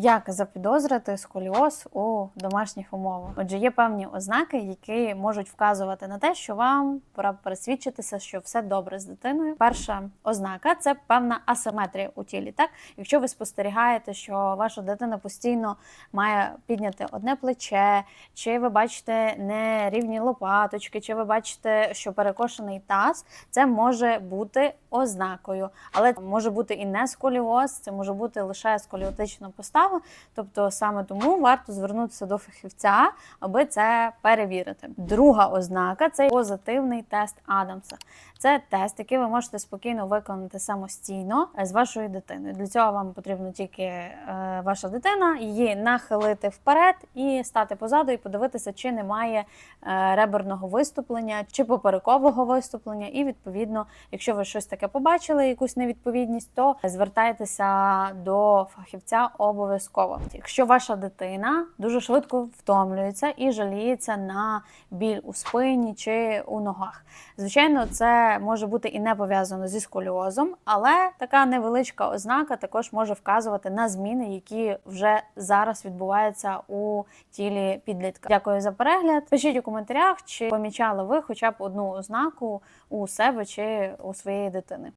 Як запідозрити сколіоз у домашніх умовах? Отже, є певні ознаки, які можуть вказувати на те, що вам пора пересвідчитися, що все добре з дитиною. Перша ознака це певна асиметрія у тілі. Так, якщо ви спостерігаєте, що ваша дитина постійно має підняти одне плече, чи ви бачите нерівні лопаточки, чи ви бачите, що перекошений таз, це може бути ознакою, але може бути і не сколіоз, це може бути лише сколіотична постава. Тобто саме тому варто звернутися до фахівця, аби це перевірити. Друга ознака це позитивний тест Адамса. Це тест, який ви можете спокійно виконати самостійно з вашою дитиною. Для цього вам потрібно тільки е, ваша дитина, її нахилити вперед і стати позаду, і подивитися, чи немає е, реберного виступлення чи поперекового виступлення. І відповідно, якщо ви щось таке побачили, якусь невідповідність, то звертайтеся до фахівця обов'язково. Якщо ваша дитина дуже швидко втомлюється і жаліється на біль у спині чи у ногах, звичайно, це може бути і не пов'язано зі сколіозом, але така невеличка ознака також може вказувати на зміни, які вже зараз відбуваються у тілі підлітка. Дякую за перегляд. Пишіть у коментарях, чи помічали ви хоча б одну ознаку у себе чи у своєї дитини.